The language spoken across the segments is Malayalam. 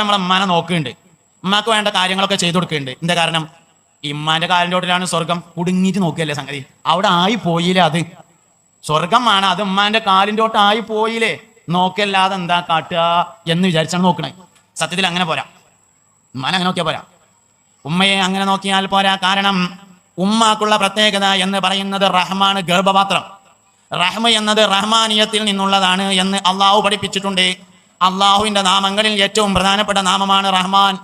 നമ്മളൊക്കെ നമ്മളെ ഉമ്മാനെ നോക്കുന്നുണ്ട്. ഉമ്മാക്ക് വേണ്ട കാര്യങ്ങളൊക്കെ ചെയ്തു കൊടുക്കുന്നുണ്ട്. എന്താ കാരണം? ഇമ്മാന്റെ കാലിന്റെ സ്വർഗം കുടുങ്ങിയിട്ട് നോക്കിയല്ലേ സംഗതി? അവിടെ ആയി പോയില്ലേ അത്? സ്വർഗമാണ് അത് ഉമ്മാന്റെ കാലിന്റെ ആയി പോയില്ലേ? നോക്കല്ലാതെ എന്താ കാട്ടുക എന്ന് വിചാരിച്ചാണ് നോക്കണേ. സത്യത്തിൽ അങ്ങനെ പോരാ. ഉമ്മാനെ അങ്ങനെ നോക്കിയാൽ പോരാ. ഉമ്മയെ അങ്ങനെ നോക്കിയാൽ പോരാ. കാരണം ഉമ്മാക്കുള്ള പ്രത്യേകത എന്ന് പറയുന്നത് റഹ്മാണ് ഗർഭപാത്രം. റഹ്മ എന്നത് റഹ്മാനിയത്തിൽ നിന്നുള്ളതാണ് എന്ന് അള്ളാഹു പഠിപ്പിച്ചിട്ടുണ്ട്. അള്ളാഹുവിന്റെ നാമങ്ങളിൽ ഏറ്റവും പ്രധാനപ്പെട്ട നാമമാണ് റഹ്മാൻ.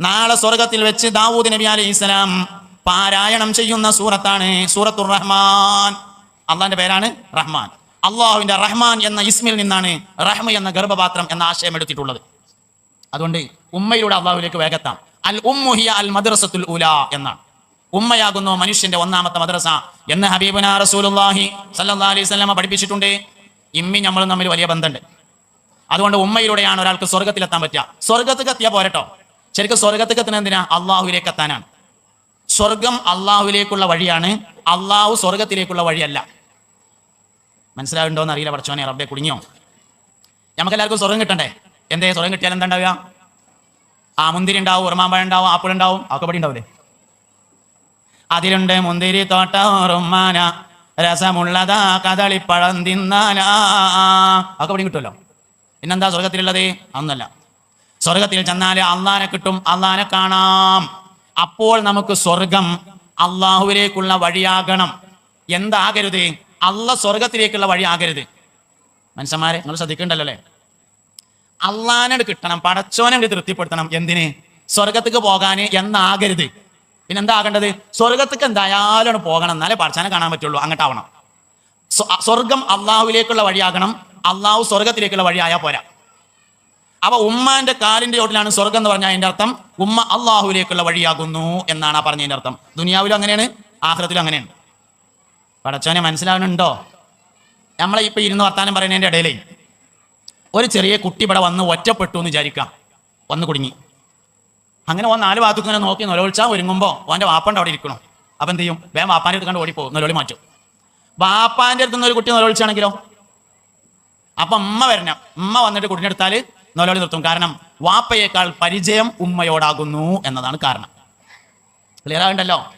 നാളെ സ്വർഗത്തിൽ വെച്ച് ദാവൂദ് നബി അലൈഹി ഇസ്ലാം പാരായണം ചെയ്യുന്ന സൂറത്താണ് സൂറത്തുർ റഹ്മാൻ. അള്ളാന്റെ പേരാണ് റഹ്മാൻ. അള്ളാഹുവിന്റെ റഹ്മാൻ എന്ന ഇസ്മിൽ നിന്നാണ് റഹ്മ എന്ന ഗർഭപാത്രം എന്ന ആശയം എടുത്തിട്ടുള്ളത്. അതുകൊണ്ട് ഉമ്മയിലൂടെ അള്ളാഹുവിലേക്ക് വേഗത്താം. അൽ ഉമ്മുഹിയ അൽ മദ്രസത്തുൽ ഉല എന്നാണ്. ഉമ്മയാകുന്നു മനുഷ്യന്റെ ഒന്നാമത്തെ മദ്രസ. എന്ന് ഹബീബുന റസൂലുള്ളാഹി സല്ലാ അലൈഹി സ്വലമ പഠിപ്പിച്ചിട്ടുണ്ട്. ഇമ്മി നമ്മൾ തമ്മിൽ വലിയ ബന്ധമുണ്ട്. അതുകൊണ്ട് ഉമ്മയിലൂടെയാണ് ഒരാൾക്ക് സ്വർഗത്തിലെത്താൻ പറ്റുക. സ്വർഗത്തേക്ക് എത്തിയാൽ പോരട്ടോ. ശരിക്കും സ്വർഗത്തേക്ക് എത്തുന്നത് എന്തിനാ അള്ളാഹുവിലേക്ക് എത്താനാണ് സ്വർഗം അള്ളാഹുവിലേക്കുള്ള വഴിയാണ്. അള്ളാഹു സ്വർഗത്തിലേക്കുള്ള വഴിയല്ല. മനസ്സിലാവുണ്ടോ എന്ന് അറിയില്ല പഠിച്ചോനെ റബ്ബെ കുടുങ്ങിയോ? നമുക്ക് എല്ലാവർക്കും സ്വർഗം കിട്ടണ്ടേ? എന്തേ സ്വർഗം കിട്ടിയാൽ എന്താ ഉണ്ടാവുക? ആ മുന്തിരി ഉണ്ടാവും ഉറമാമ്പഴം ഉണ്ടാവും ആപ്പിൾ ഉണ്ടാവും ഒക്കെ പടി ഉണ്ടാവില്ലേ അതിലുണ്ട് മുന്തിരി തോട്ട ഉറുമാന രസമുള്ളതാ കദളിപ്പഴം തിന്നാനാ. ഒക്കെ പടി കിട്ടുമല്ലോ? പിന്നെന്താ സ്വർഗത്തിലുള്ളത് അന്നല്ല. സ്വർഗത്തിൽ ചെന്നാൽ അള്ളാനെ കിട്ടും അള്ളാനെ കാണാം. അപ്പോൾ നമുക്ക് സ്വർഗം അള്ളാഹുവിലേക്കുള്ള വഴിയാകണം. എന്താകരുത്? അള്ള സ്വർഗത്തിലേക്കുള്ള വഴിയാകരുത്. മനുഷ്യന്മാരെ നിങ്ങൾ ശ്രദ്ധിക്കണ്ടല്ലോ അല്ലേ? അള്ളാനോട് കിട്ടണം പടച്ചോനെ തൃപ്തിപ്പെടുത്തണം. എന്തിന്? സ്വർഗത്തേക്ക് പോകാൻ എന്നാകരുത്. പിന്നെ എന്താ ആകേണ്ടത്? സ്വർഗത്തേക്ക് എന്തായാലും പോകണം. എന്നാലേ പടച്ചാനെ കാണാൻ പറ്റുള്ളൂ. അങ്ങോട്ടാവണം. സ്വ- സ്വർഗം അള്ളാഹുവിലേക്കുള്ള വഴിയാകണം. അള്ളാഹു സ്വർഗത്തിലേക്കുള്ള വഴിയായാൽ പോരാ. അപ്പൊ ഉമ്മാന്റെ കാലിന്റെ ചോട്ടിലാണ് സ്വർഗം എന്ന് പറഞ്ഞാൽ അതിന്റെ അർത്ഥം ഉമ്മ അള്ളാഹുവിലേക്കുള്ള വഴിയാകുന്നു എന്നാണ് ആ പറഞ്ഞതിന്റെ അർത്ഥം. ദുനിയാവിലും അങ്ങനെയാണ് ആഹ്ലത്തിലും അങ്ങനെയാണ്. പടച്ചോനെ മനസ്സിലാവുന്നുണ്ടോ? നമ്മളെ ഇപ്പൊ ഇരുന്ന് വർത്താനം പറയുന്നതിന്റെ ഇടയിലേ ഒരു ചെറിയ കുട്ടി ഇവിടെ വന്ന് ഒറ്റപ്പെട്ടു എന്ന് വിചാരിക്കാം. വന്ന് കുടുങ്ങി. അങ്ങനെ ഓൻ നാല് ഭാഗത്തു ഇങ്ങനെ നോക്കി നിലവിളിച്ചാൽ ഒരുങ്ങുമ്പോൾ ഓന്റെ വാപ്പന്റെ അവിടെ ഇരിക്കണം. അപ്പം എന്ത് ചെയ്യും? വേം വാപ്പാന്റെ അടുത്ത് കണ്ട് ഓടിപ്പോകും. നിലവിളി മാറ്റും. വാപ്പാന്റെ അടുത്ത് നിന്ന് ഒരു കുട്ടി നിലവിളിച്ചാണെങ്കിലോ? അപ്പം അമ്മ വരണം. അമ്മ വന്നിട്ട് കുടിഞ്ഞെടുത്താൽ നോലോളി നിർത്തും. കാരണം വാപ്പയേക്കാൾ പരിചയം ഉമ്മയോടാകുന്നു എന്നതാണ് കാരണം. ക്ലിയർ ആകണ്ടല്ലോ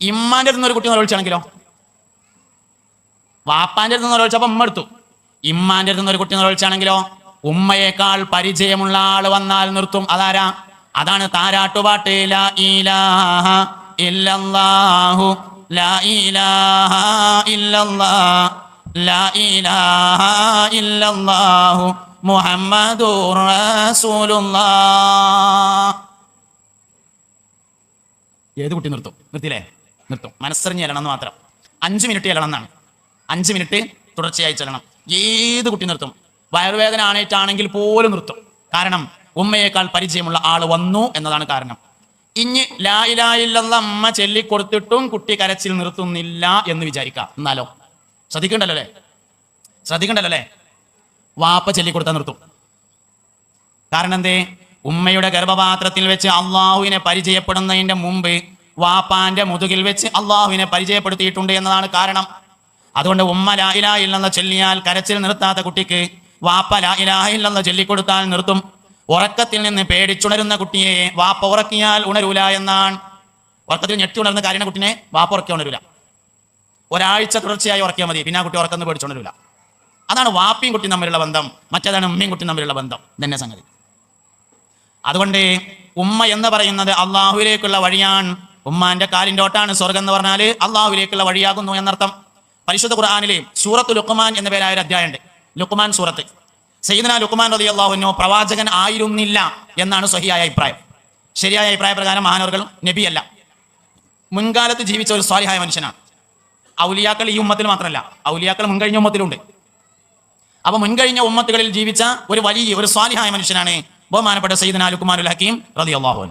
ഇമ്മാന്റെ അടുത്ത് ഒരു കുട്ടി നിലവിളിച്ചാണെങ്കിലോ വാപ്പാന്റെ അടുത്ത് നിന്ന് അമ്മ എടുത്തു. ഇമ്മാന്റെ അടുത്ത് ഒരു കുട്ടി നിലവിളിച്ചാണെങ്കിലോ ഉമ്മയേക്കാൾ പരിചയമുള്ള ആൾ വന്നാൽ നിർത്തും. അതാരാ? അതാണ് താരാട്ടുപാട്ട്. ലാ ഇലാഹ ഇല്ലല്ലാഹു. ലാ ഇലാഹ ഇല്ലല്ലാഹ് ഏത് കുട്ടി നിർത്തും? നിർത്തിയില്ലേ? നിർത്തും. മനസ്സറിഞ്ഞ് ചെല്ലണം എന്ന് മാത്രം. അഞ്ച് മിനിറ്റ് ചെല്ലണം എന്നാണ്. അഞ്ച് മിനിറ്റ് തുടർച്ചയായി ചെല്ലണം. ഏത് കുട്ടി നിർത്തും? വയറുവേദന ആണേറ്റാണെങ്കിൽ പോലും നിർത്തും. കാരണം ഉമ്മയേക്കാൾ പരിചയമുള്ള ആൾ വന്നു എന്നതാണ് കാരണം. ഇനി ലായിലായില്ലെന്ന അമ്മ ചൊല്ലിക്കൊടുത്തിട്ടും കുട്ടി കരച്ചിൽ നിർത്തുന്നില്ല എന്ന് വിചാരിക്കാം. എന്നാലോ? ശ്രദ്ധിക്കണ്ടല്ലോ അല്ലേ? ശ്രദ്ധിക്കണ്ടല്ലോ അല്ലേ? വാപ്പ ചൊല്ലിക്കൊടുത്താൽ നിർത്തും. കാരണം എന്തേ? ഉമ്മയുടെ ഗർഭപാത്രത്തിൽ വെച്ച് അള്ളാഹുവിനെ പരിചയപ്പെടുന്നതിന്റെ മുമ്പ് വാപ്പാന്റെ മുതുകിൽ വെച്ച് അള്ളാഹുവിനെ പരിചയപ്പെടുത്തിയിട്ടുണ്ട് എന്നതാണ് കാരണം. അതുകൊണ്ട് ഉമ്മ ലാ ഇലാഹ ഇല്ലെന്ന് ചൊല്ലിയാൽ കരച്ചിൽ നിർത്താത്ത കുട്ടിക്ക് വാപ്പ ലാ ഇലാഹ ഇല്ലെന്ന് ചൊല്ലിക്കൊടുത്താൽ നിർത്തും. ഉറക്കത്തിൽ നിന്ന് പേടിച്ചുണരുന്ന കുട്ടിയെ വാപ്പ ഉറക്കിയാൽ ഉണരൂല എന്നാണ്. ഉറക്കത്തിൽ ഞെട്ടി ഉണർന്ന കാര്യം കുട്ടിനെ വാപ്പ ഉറക്കി ഉണരൂല. ഒരാഴ്ച തുടർച്ചയായി ഉറക്കിയാൽ മതി. പിന്നെ ആ കുട്ടി ഉറക്കം പേടിച്ചോണ്ടില്ല അതാണ് വാപ്പിയും കുട്ടിയും തമ്മിലുള്ള ബന്ധം. മറ്റേതാണ് ഉമ്മയും കുട്ടിയും തമ്മിലുള്ള ബന്ധം. തന്നെ സംഗതി. അതുകൊണ്ട് ഉമ്മ എന്ന് പറയുന്നത് അള്ളാഹുവിലേക്കുള്ള വഴിയാണ്. ഉമ്മാന്റെ കാലിന്റെ ഓട്ടാണ് സ്വർഗം എന്ന് പറഞ്ഞാൽ അള്ളാഹുവിലേക്കുള്ള വഴിയാകുന്നു എന്നർത്ഥം. പരിശുദ്ധ ഖുർആാനിലെ സൂറത്ത് ലുക്കുമാൻ എന്ന പേരായ ഒരു അധ്യായമുണ്ട്. ലുക്കുമാൻ സൂറത്ത്. സയ്യിദന ലുക്കുമാൻ റതി അള്ളാഹുനോ പ്രവാചകൻ ആയിരുന്നില്ല എന്നാണ് സഹിയായ അഭിപ്രായം. ശരിയായ അഭിപ്രായ പ്രകാരം മഹാനവർകൾ നബിയല്ല. മുൻകാലത്ത് ജീവിച്ച ഒരു സ്വാലിഹായ മനുഷ്യനാണ്. ഔലിയാക്കൾ ഈ ഉമ്മത്തിൽ മാത്രമല്ല ഔലിയാക്കൾ മുൻകഴിഞ്ഞ ഉമ്മത്തിലുണ്ട്. അപ്പൊ മുൻകഴിഞ്ഞ ഉമ്മത്തുകളിൽ ജീവിച്ച ഒരു വലിയ ഒരു സ്വാലിഹായ മനുഷ്യനാണ് ബഹുമാനപ്പെട്ട സയ്യിദ് അലുക്കുമാരുൽ ഹക്കീം റതി അള്ളാഹുൻ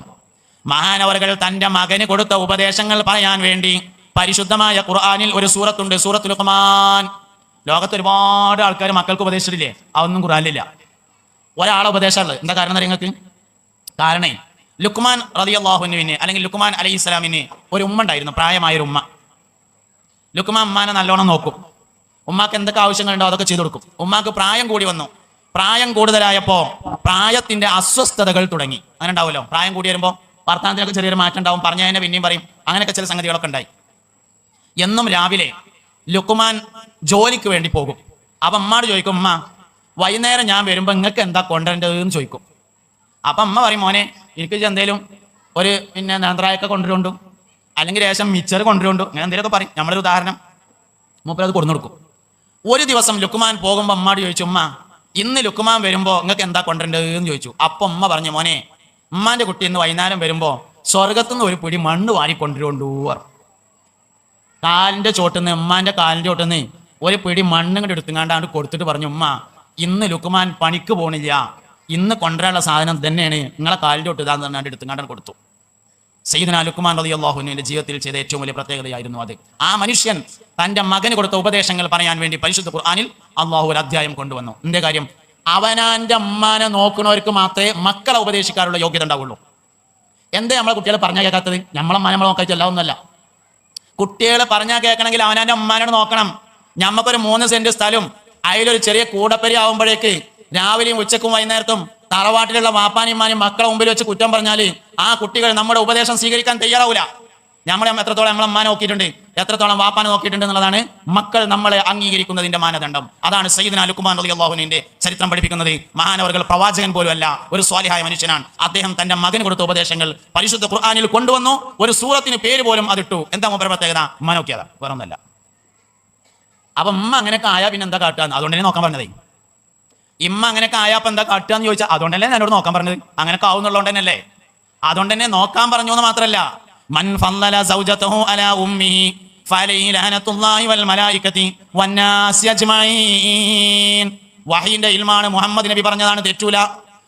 മഹാനവറുകൾ തന്റെ മകന് കൊടുത്ത ഉപദേശങ്ങൾ പറയാൻ വേണ്ടി പരിശുദ്ധമായ ഖുർആനിൽ ഒരു സൂറത്തുണ്ട് സൂറത്ത് ലുക്കുമാൻ ലോകത്ത് ഒരുപാട് ആൾക്കാർ മക്കൾക്ക് ഉപദേശിച്ചിട്ടില്ലേ? അതൊന്നും ഖുർആനിലില്ല. ഒരാളെ ഉപദേശമുള്ളത് എന്താ കാരണം എന്താ നിങ്ങൾക്ക്? കാരണേ ലുക്മാൻ റതി അള്ളാഹുവിന് അല്ലെങ്കിൽ ലുക്മാൻ അലൈഹി ഇസ്ലാമിന് ഒരു ഉമ്മ ഉണ്ടായിരുന്നു പ്രായമായ ഒരു ഉമ്മ. ലുക്മാൻ ഉമ്മാനെ നല്ലോണം നോക്കും. ഉമ്മാക്ക് എന്തൊക്കെ ആവശ്യങ്ങളുണ്ടോ അതൊക്കെ ചെയ്തു കൊടുക്കും. ഉമ്മാക്ക് പ്രായം കൂടി വന്നു. പ്രായം കൂടുതലായപ്പോ പ്രായത്തിന്റെ അസ്വസ്ഥതകൾ തുടങ്ങി. അങ്ങനെ ഉണ്ടാവുമല്ലോ? പ്രായം കൂടി വരുമ്പോൾ വർത്തമാനത്തിനൊക്കെ ചെറിയൊരു മാറ്റം ഉണ്ടാവും. പറഞ്ഞ തന്നെ പിന്നെയും പറയും. അങ്ങനെയൊക്കെ ചില സംഗതികളൊക്കെ ഉണ്ടായി. എന്നും രാവിലെ ലുക്കുമാൻ ജോലിക്ക് വേണ്ടി പോകും. അപ്പൊ അമ്മാട് ചോദിക്കും ഉമ്മ വൈകുന്നേരം ഞാൻ വരുമ്പോ നിങ്ങൾക്ക് എന്താ കൊണ്ടുവരേണ്ടത് എന്ന് ചോദിക്കും. അപ്പൊ അമ്മ പറയും മോനെ എനിക്ക് എന്തെങ്കിലും ഒരു പിന്നെ നേന്ത്രായൊക്കെ കൊണ്ടുവരുണ്ടു അല്ലെങ്കിൽ രേഷം മിച്ചർ കൊണ്ടുവരുണ്ടോ അങ്ങനെ എന്തെങ്കിലുമൊക്കെ പറയും. നമ്മളൊരു ഉദാഹരണം. മൂപ്പര് അത് കൊടുന്നു കൊടുക്കും. ഒരു ദിവസം ലുക്കുമാൻ പോകുമ്പോൾ അമ്മാട് ചോദിച്ചു ഉമ്മ ഇന്ന് ലുക്കുമാൻ വരുമ്പോൾ നിങ്ങൾക്ക് എന്താ കൊണ്ടുവരേണ്ടതെന്ന് ചോദിച്ചു. അപ്പം ഉമ്മ പറഞ്ഞു മോനെ ഉമ്മാന്റെ കുട്ടി ഇന്ന് വൈകുന്നേരം വരുമ്പോൾ സ്വർഗത്തുനിന്ന് ഒരു പിടി മണ്ണ് വാരി കൊണ്ടുവരുണ്ടു കാലിന്റെ കാലിന്റെ ഉമ്മാന്റെ ഉമ്മാന്റെ കാലിന്റെ നിന്ന് ഒരു പിടി മണ്ണും കൂടി എടുത്തുങ്ങാണ്ടാണ്ട് കൊടുത്തിട്ട് പറഞ്ഞു ഉമ്മ ഇന്ന് ലുക്കുമാൻ പണിക്ക് പോണില്ല. ഇന്ന് കൊണ്ടുവരാനുള്ള സാധനം തന്നെയാണ് നിങ്ങളെ കാലിന്റെ ചോട്ട് ഇതാന്ന് പറഞ്ഞാണ്ട് എടുത്തുങ്ങാണ്ടാണ് കൊടുത്തു. സയ്യിദന അലുക്കുമാൻ റതി അള്ളാഹുവിന്റെ ജീവിതത്തിൽ ചെയ്ത ഏറ്റവും വലിയ പ്രത്യേകതയായിരുന്നു അത്. ആ മനുഷ്യൻ തന്റെ മകന് കൊടുത്ത ഉപദേശങ്ങൾ പറയാൻ വേണ്ടി പരിശുദ്ധ ഖുർആാനിൽ അള്ളാഹു ഒരു അധ്യായം കൊണ്ടുവന്നു. എന്റെ കാര്യം? അവനാന്റെ അമ്മാനെ നോക്കുന്നവർക്ക് മാത്രമേ മക്കളെ ഉപദേശിക്കാനുള്ള യോഗ്യത ഉണ്ടാവുള്ളൂ. എന്തേ നമ്മളെ കുട്ടികളെ പറഞ്ഞാൽ കേൾക്കാത്തത്? നമ്മളെ നമ്മളെ നോക്കാൻ ചെല്ലാവുന്നല്ല കുട്ടികളെ പറഞ്ഞാൽ കേൾക്കണമെങ്കിൽ അവനാന്റെ അമ്മാനോട് നോക്കണം. ഞമ്മക്കൊരു മൂന്ന് സെന്റ് സ്ഥലം അതിലൊരു ചെറിയ കൂടപ്പരി ആവുമ്പോഴേക്ക് രാവിലെയും ഉച്ചക്കും വൈകുന്നേരത്തും തറവാട്ടിലുള്ള വാപ്പാനിമാനും മക്കളെ മുമ്പിൽ വെച്ച് കുറ്റം പറഞ്ഞാൽ ആ കുട്ടികൾ നമ്മുടെ ഉപദേശം സ്വീകരിക്കാൻ തയ്യാറാവില്ല നമ്മളെ എത്രത്തോളം നമ്മളെ അമ്മാനെ നോക്കിയിട്ടുണ്ട് എത്രത്തോളം വാപ്പാനെ നോക്കിയിട്ടുണ്ട് എന്നുള്ളതാണ് മക്കൾ നമ്മളെ അംഗീകരിക്കുന്നതിന്റെ മാനദണ്ഡം. അതാണ് സയ്യിദ് അലുക്കുമാർ അലി അള്ളാഹുവിന്റെ ചരിത്രം പഠിപ്പിക്കുന്നത്. മഹാനവർകൾ പ്രവാചകൻ പോലും അല്ല ഒരു സ്വാലിഹായ മനുഷ്യനാണ്. അദ്ദേഹം തന്റെ മകന് കൊടുത്ത ഉപദേശങ്ങൾ പരിശുദ്ധ ഖുർആാനിൽ കൊണ്ടുവന്നു ഒരു സൂറത്തിന് പേര് പോലും അതിട്ടു എന്താ മൂപ്പര പ്രത്യേകത അമ്മ നോക്കിയതാ വേറെ അപ്പൊ ഉമ്മ അങ്ങനെയൊക്കെ ആയാ പിന്നെ എന്താ കാട്ടുക അതുകൊണ്ട് തന്നെ നോക്കാൻ പറഞ്ഞതേ. ഇമ്മ അങ്ങനെയൊക്കെ ആയാ എന്താ കാട്ടുക എന്ന് ചോദിച്ചാൽ അതുകൊണ്ടല്ലേ എന്നോട് നോക്കാൻ പറഞ്ഞത്. അങ്ങനെയൊക്കെ ആവുന്നുള്ളതുകൊണ്ട് തന്നെയല്ലേ അതുകൊണ്ട് തന്നെ നോക്കാൻ പറഞ്ഞു എന്ന് മാത്രല്ല. മൻ ഫല്ലല സൗജതഹു അലാ ഉമ്മിഹി ഫലൈഹി ലഅനത്തുല്ലാഹി വൽ മലായികതി വന്നാസി അജ്മഈൻ. വഹീന്റെ ഇൽമാണ് മുഹമ്മദ് നബി പറഞ്ഞതാണ് തെറ്റൂല.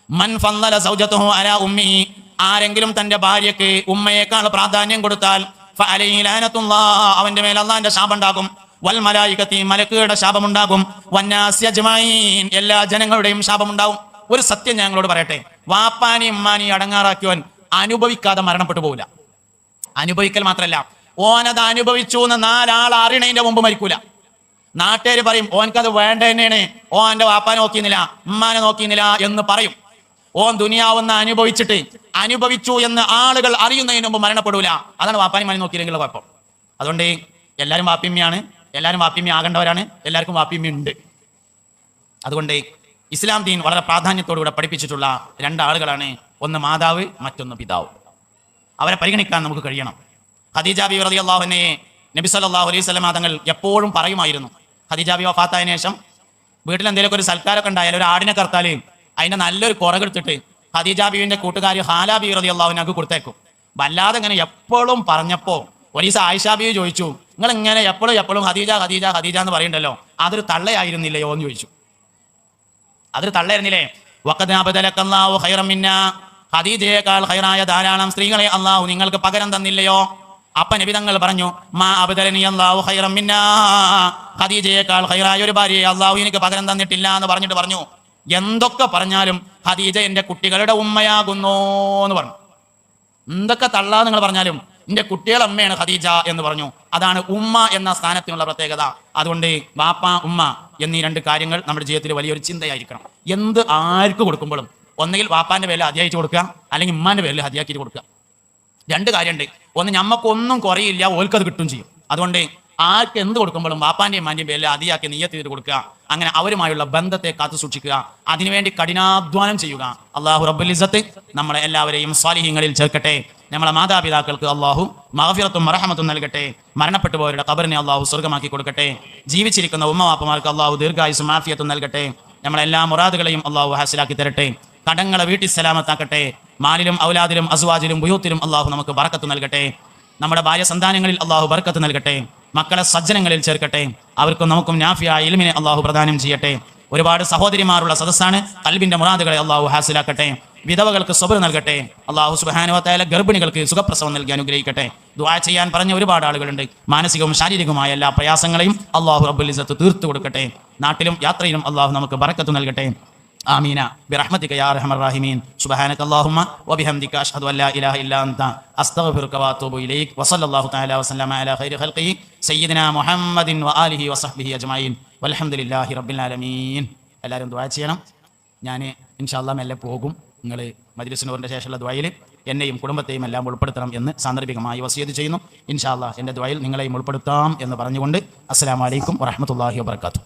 മൻ ഫല്ലല സൗജതഹു അലാ ഉമ്മിഹി ആരെങ്കിലും തന്റെ ഭാര്യക്ക് ഉമ്മയേക്കാൾ പ്രാധാന്യം കൊടുത്താൽ ഫലൈഹി ലഅനത്തുല്ലാഹ് അവന്റെ മേൽ അള്ളാഹിന്റെ ശാപം ഉണ്ടാകും വൽ മലായികത്തി മലക്കുകളുടെ ശാപമുണ്ടാകും. വന്നാസി അജ്മഈൻ എല്ലാ ജനങ്ങളുടെയും ശാപമുണ്ടാകും. ഒരു സത്യം ഞങ്ങളോട് പറയട്ടെ. വാപ്പാനി ഉമ്മാനി അടങ്ങാറാക്കിയവൻ അനുഭവിക്കാതെ മരണപ്പെട്ടു പോവില്ല. അനുഭവിക്കൽ മാത്രല്ല ഓനത് അനുഭവിച്ചു എന്ന് നാലാൾ അറിയണതിന്റെ മുമ്പ് മരിക്കൂല. നാട്ടുകാർ പറയും ഓൻക്കത് വേണ്ട തന്നെയാണ് ഓ എന്റെ വാപ്പ നോക്കിയിരുന്നില്ല ഉമ്മാനെ നോക്കിയിരുന്നില്ല എന്ന് പറയും. ഓൻ ദുനിയാവുന്ന അനുഭവിച്ചിട്ട് അനുഭവിച്ചു എന്ന് ആളുകൾ അറിയുന്നതിന് മുമ്പ് മരണപ്പെടൂല. അതാണ് വാപ്പാനും മണി നോക്കിയില്ലെങ്കിൽ കുഴപ്പം. അതുകൊണ്ട് എല്ലാവരും വാപ്പിമ്മയാണ് എല്ലാവരും വാപ്പിമ്മ ആകേണ്ടവരാണ്. എല്ലാവർക്കും വാപ്പിമ്മ ഉണ്ട്. അതുകൊണ്ട് ഇസ്ലാം ദീൻ വളരെ പ്രാധാന്യത്തോടുകൂടെ പഠിപ്പിച്ചിട്ടുള്ള രണ്ടാളുകളാണ് ഒന്ന് മാതാവ് മറ്റൊന്ന് പിതാവ്. അവരെ പരിഗണിക്കാൻ നമുക്ക് കഴിയണം. ഖദീജ ബി റതി അള്ളാഹുനെ നബി സല്ലല്ലാഹു അലൈഹി സ്വലമ തങ്ങൾ എപ്പോഴും പറയുമായിരുന്നു. ഖദീജ ബി വഫാത്തായതിനു ശേഷം വീട്ടിൽ എന്തെങ്കിലുമൊക്കെ ഒരു സൽക്കാരമൊക്കെ ഉണ്ടായാലും ഒരു ആടിനെ കറുത്താൽ അതിന്റെ നല്ലൊരു കുറകെടുത്തിട്ട് ഖദീജ ബീവിന്റെ കൂട്ടുകാരി ഹാല ബി റതി അള്ളാഹുനക്ക് കൊടുത്തേക്കും. വല്ലാതെ ഇങ്ങനെ എപ്പോഴും പറഞ്ഞപ്പോ ഒരു ദിവസം ചോദിച്ചു നിങ്ങൾ ഇങ്ങനെ എപ്പോഴും എപ്പോഴും ഖദീജ ഖദീജ ഖദീജ എന്ന് പറയണ്ടല്ലോ? അതൊരു തള്ളയായിരുന്നില്ലയോ എന്ന് ചോദിച്ചു. അതൊരു തള്ളയായിരുന്നില്ലേ? വഖദ് അബ്ദലക്കല്ലാഹു ഖൈറൻ ഹൈറായ ധാരാളം സ്ത്രീകളെ അള്ളാഹു നിങ്ങൾക്ക് പകരം തന്നില്ലയോ? അപ്പ നബി തങ്ങൾ പറഞ്ഞു മാ അബദരനി അല്ലാഹു ഹൈറം മിന്ന. ഹദീജയേക്കാൾ ഖൈറായ ഒരു ഭാര്യയെ അള്ളാഹു എനിക്ക് പകരം തന്നിട്ടില്ല എന്ന് പറഞ്ഞിട്ട് പറഞ്ഞു. എന്തൊക്കെ പറഞ്ഞാലും ഹദീജ എന്റെ കുട്ടികളുടെ ഉമ്മയാകുന്നു എന്ന് പറഞ്ഞു. എന്തൊക്കെ തള്ളാ നിങ്ങൾ പറഞ്ഞാലും എന്റെ കുട്ടികളുടെ അമ്മയാണ് ഖദീജ എന്ന് പറഞ്ഞു. അതാണ് ഉമ്മ എന്ന സ്ഥാനത്തിനുള്ള പ്രത്യേകത. അതുകൊണ്ട് വാപ്പ ഉമ്മ എന്നീ രണ്ട് കാര്യങ്ങൾ നമ്മുടെ ജീവിതത്തിൽ വലിയൊരു ചിന്തയായിരിക്കണം. എന്ത് ആർക്ക് കൊടുക്കുമ്പോഴും ഒന്നുകിൽ വാപ്പാന്റെ പേരിൽ ഹതിയായിട്ട് കൊടുക്കുക അല്ലെങ്കിൽ ഉമ്മാന്റെ പേരിൽ ഹതിയാക്കിയിട്ട് കൊടുക്കുക. രണ്ട് കാര്യമുണ്ട്. ഒന്ന് ഞമ്മക്കൊന്നും കുറയില്ല ഓൽക്കത് കിട്ടും ചെയ്യും. അതുകൊണ്ട് ആർക്ക് എന്ത് കൊടുക്കുമ്പോഴും വാപ്പാന്റെയും മാന്റെയും പേരിൽ അതിയാക്കി നീയത്ത് ചെയ്ത് കൊടുക്കുക. അങ്ങനെ അവരുമായുള്ള ബന്ധത്തെ കാത്തു സൂക്ഷിക്കുക. അതിനുവേണ്ടി കഠിനാധ്വാനം ചെയ്യുക. അള്ളാഹു റബ്ബുലിസത്ത് നമ്മളെ എല്ലാവരെയും സ്വാലിഹ്യങ്ങളിൽ ചേർക്കട്ടെ. നമ്മളെ മാതാപിതാക്കൾക്ക് അള്ളാഹു മഹഫിറത്തും മറഹമത്തും നൽകട്ടെ. മരണപ്പെട്ടു പോയവരുടെ കബറിനെ അള്ളാഹു സ്വർഗമാക്കി കൊടുക്കട്ടെ. ജീവിച്ചിരിക്കുന്ന ഉമ്മവാപ്പമാർക്ക് അള്ളാഹു ദീർഘായുസും മാഫിയത്തും നൽകട്ടെ. നമ്മളെല്ലാ മുറാദുകളെയും അള്ളാഹു ഹാസിലാക്കി തരട്ടെ. കടങ്ങളെ വീട്ടിൽ സലാമത്താക്കട്ടെ. മാലിലും ഔലാദിലും അസുവാജിലും ബുയൂത്തിലും അള്ളാഹു നമുക്ക് ബറക്കത്ത് നൽകട്ടെ. നമ്മുടെ ഭാര്യ സന്താനങ്ങളിൽ അള്ളാഹു ബർക്കത്ത് നൽകട്ടെ. മക്കളെ സജ്ജനങ്ങളിൽ ചേർക്കട്ടെ. അവർക്കും നമുക്കും നാഫിയായ ഇലിമിനെ അള്ളാഹു പ്രദാനം ചെയ്യട്ടെ. ഒരുപാട് സഹോദരിമാരുള്ള സദസ്സാണ് കൽബിന്റെ മുറാദുകളെ അള്ളാഹു ഹാസിലാക്കട്ടെ. വിധവകൾക്ക് സ്വബർ നൽകട്ടെ. അള്ളാഹു സുബാനുവത്തായ ഗർഭിണികൾക്ക് സുഖപ്രസവം നൽകി അനുഗ്രഹിക്കട്ടെ. ദുആ ചെയ്യാൻ പറഞ്ഞ ഒരുപാട് ആളുകളുണ്ട്. മാനസികവും ശാരീരികവുമായ എല്ലാ പ്രയാസങ്ങളെയും അള്ളാഹു റബ്ബുൽ ഇസ്സത്ത് തീർത്തു കൊടുക്കട്ടെ. നാട്ടിലും യാത്രയിലും അള്ളാഹു നമുക്ക് ബറക്കത്ത് നൽകട്ടെ. آمين برحمتك يا أرحم الراحمين سبحانك اللهم وبحمدك أشهد أن لا إله إلا أنت أستغفرك وأتوب إليك وصلى الله تعالى وسلم على خير خلقه سيدنا محمد وآله وصحبه أجمعين والحمد لله رب العالمين എല്ലാവരും ദുആ ചെയ്യണം ഞാൻ ഇൻഷാല്ലാ മെല്ലെ പോകും നിങ്ങൾ മജ്ലിസിനൂറിൻ്റെ ശേഷമുള്ള ദ്വയിൽ എന്നെയും കുടുംബത്തെയും എല്ലാം ഉൾപ്പെടുത്തണം എന്ന് സാന്ദർഭികമായി വസിയത് ചെയ്യുന്നു ഇൻഷാല്ലാ എൻ്റെ ദ്വയിൽ നിങ്ങളെയും ഉൾപ്പെടുത്താം എന്ന് പറഞ്ഞുകൊണ്ട് അസ്സലാമലൈക്കും വറഹമത്തല്ലാഹി വാബർക്കാത്തു